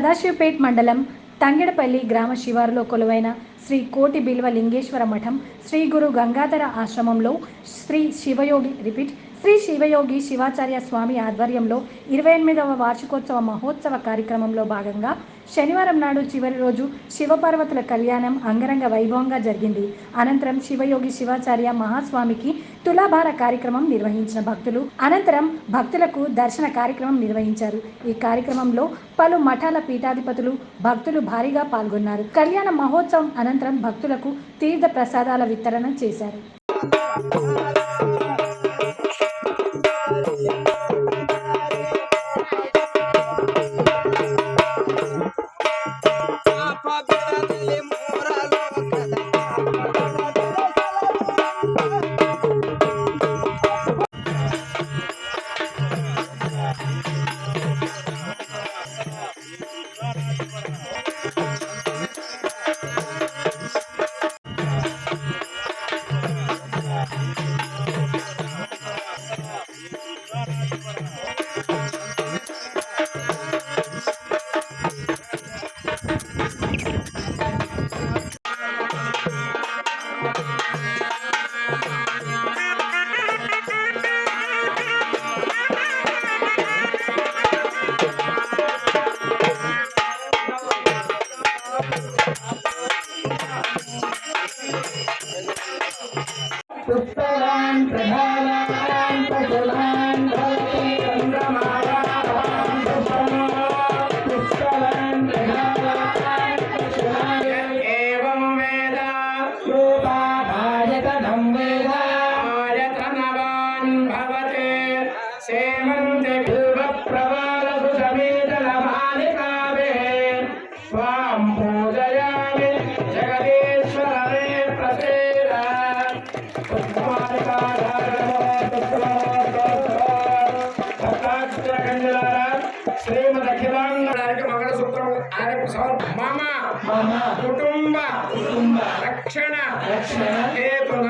సదాశివపేట్ మండలం తంగెడపల్లి గ్రామ శివారులో కొలువైన శ్రీ కోటి బిల్వ లింగేశ్వర మఠం శ్రీ గురు గంగాధర ఆశ్రమంలో శ్రీ శివయోగి రిపీట్ శ్రీ శివయోగి శివాచార్య స్వామి ఆధ్వర్యంలో ఇరవై ఎనిమిదవ వార్షికోత్సవ మహోత్సవ కార్యక్రమంలో భాగంగా శనివారం నాడు చివరి రోజు శివపార్వతుల కళ్యాణం అంగరంగ వైభవంగా జరిగింది. అనంతరం శివయోగి శివాచార్య మహాస్వామికి తులాభార కార్యక్రమం నిర్వహించిన భక్తులు అనంతరం భక్తులకు దర్శన కార్యక్రమం నిర్వహించారు. ఈ కార్యక్రమంలో పలు మఠాల పీఠాధిపతులు భక్తులు భారీగా పాల్గొన్నారు. కళ్యాణ మహోత్సవం అనంతరం భక్తులకు తీర్థ ప్రసాదాల వితరణ చేశారు. ಪ್ರಧಾನ శ్రీమద్ ఆయనకు సమర్ప మమ మమ. కుటుంబ కుటుంబ. రక్షణ. రక్షణ. హేతున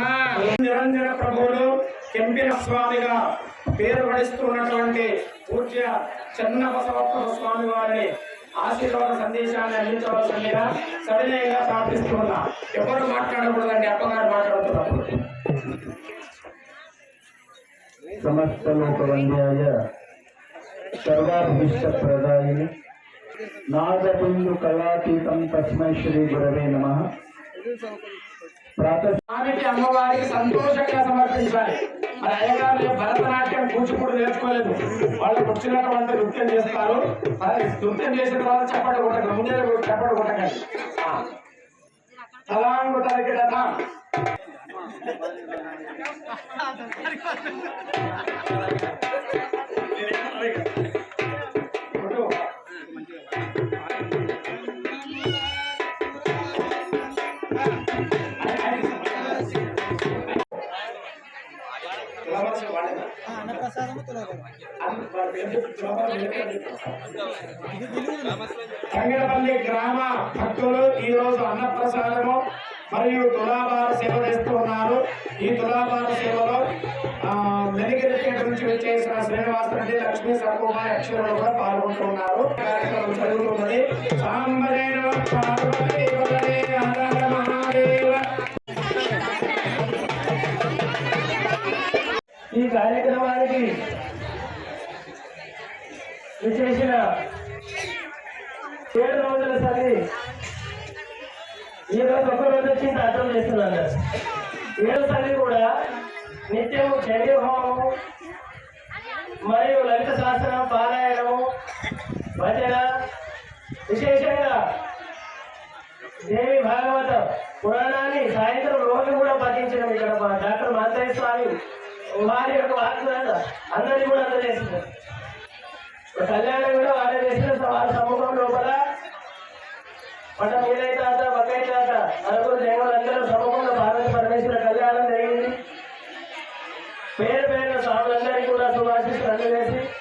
నిరంజన ప్రభువులు కెంపిన స్వామిగా పేరు పడిస్తున్నటువంటి పూజ్య చెన్న బసవప్ప స్వామి వారిని ఆశీర్వాద సందేశాన్ని అందించవలసిందిగా సవినయంగా ప్రార్థిస్తున్నా. ఎవరు మాట్లాడకూడదండి అప్పగారు మాట్లాడుతున్నప్పుడు. సమస్త లోకవంద్యాయ సర్వాభీష్ట ప్రదాయిని నాదబిందు కళాతీతం తస్మై శ్రీ గురవే నమ. స్వామికి అమ్మవారికి సంతోషంగా సమర్పించాలి. మరి అయ్యగారు భరతనాట్యం కూచిపూడి నేర్చుకోలేదు. వాళ్ళు కూర్చున్నటువంటి నృత్యం చేస్తారు. మరి నృత్యం చేసిన తర్వాత చెప్పండి కొట్టకండి. ముందే చెప్పండి కొట్టకండి. ఆ. తలాంగు తలకి రథ కొట్టు. తులాభారం వాడేనా? గ్రామ భక్తులు ఈ రోజు అన్నప్రసాదము మరియు తులాభార సేవ చేస్తున్నారు ఈ తులాభార వచ్చేసిన శ్రీనివాస్ రెడ్డి లక్ష్మీ సర్కుమార్ అక్షరాలు కూడా పాల్గొంటున్నారు. కార్యక్రమం జరుగుతున్నది. ఈ కార్యక్రమానికి విశేషణ ఏడు రోజుల సరి ఈ రోజు ఒక రోజు వచ్చి అర్థం చేస్తున్నాను. ఏడు సరి కూడా నిత్యము చండీ హోమము మరియు లలిత శాస్త్రం పారాయణము భజన విశేషంగా దేవి భాగవత పురాణాన్ని సాయంత్రం రోజు కూడా పఠించడం ఇక్కడ డాక్టర్ మాంతయ్య స్వామి వారి యొక్క వాగ్దాన అందరినీ కూడా అందజేస్తున్నారు కళ్యాణం కూడా వాళ్ళ చేసిన వారి సమూహం లోపల सुभाषिष